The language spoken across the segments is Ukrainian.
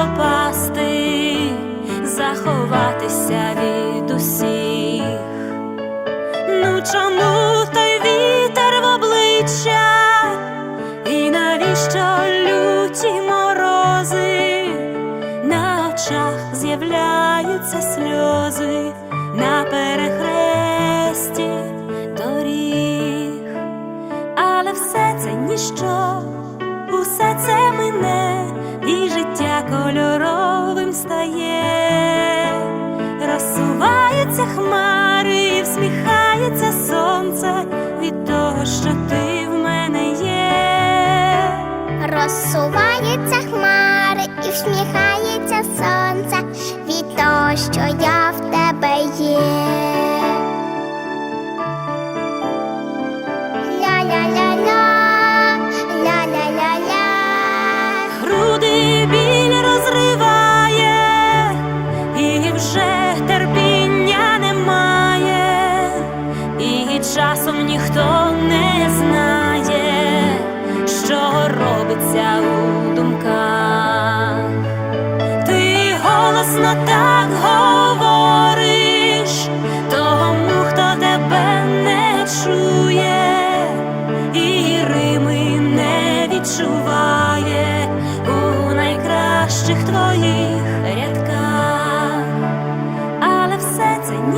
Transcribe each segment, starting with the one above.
пропасти, заховатися від усіх. Ну чому той вітер в обличчя? І навіщо люті морози? На очах з'являються сльози на перехресті що ти в мене є. Розсуваються хмари і всміхається сонце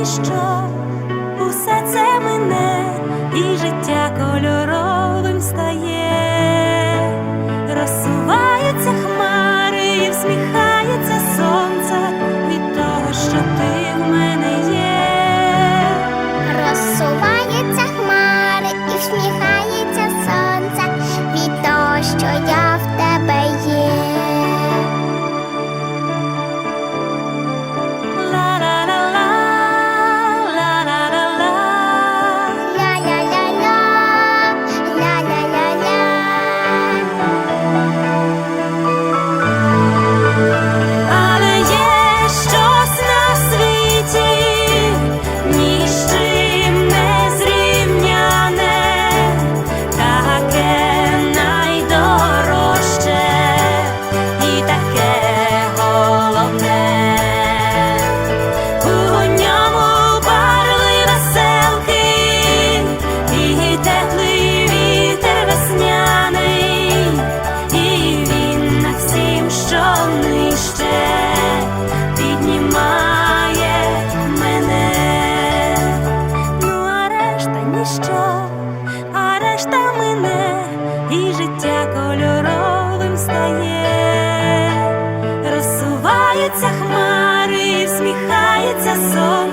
ніщо, усе це мине, і життя кольоровим стає, розсуваються хмари, і всміхається сонце від того, що ти в мене всім, ще піднімає мене. Ну, а решта ніщо, а решта мине, і життя кольоровим стає, розсуваються хмари, всміхається сон.